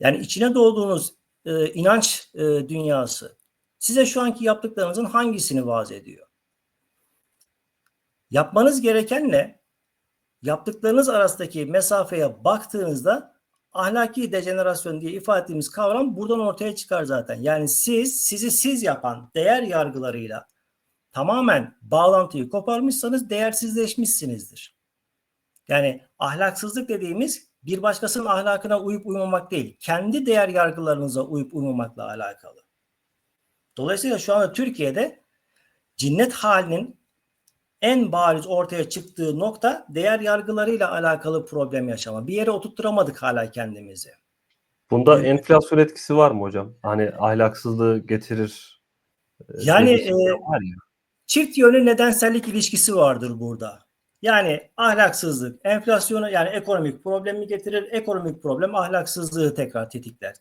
Yani içine doğduğunuz e, inanç e, dünyası size şu anki yaptıklarınızın hangisini vaaz ediyor? Yapmanız gerekenle yaptıklarınız arasındaki mesafeye baktığınızda ahlaki dejenerasyon diye ifade ettiğimiz kavram buradan ortaya çıkar zaten. Yani siz sizi siz yapan değer yargılarıyla tamamen bağlantıyı koparmışsanız değersizleşmişsinizdir. Yani ahlaksızlık dediğimiz bir başkasının ahlakına uyup uymamak değil, kendi değer yargılarınıza uyup uymamakla alakalı. Dolayısıyla şu anda Türkiye'de cinnet halinin en bariz ortaya çıktığı nokta değer yargılarıyla alakalı problem yaşama. Bir yere oturtturamadık hala kendimizi. Bunda enflasyon etkisi var mı hocam? Hani ahlaksızlığı getirir. e, Yani seviyesi e, var ya. çift yönlü nedensellik ilişkisi vardır burada. Yani ahlaksızlık, enflasyonu yani ekonomik problemi getirir, ekonomik problem ahlaksızlığı tekrar tetikler.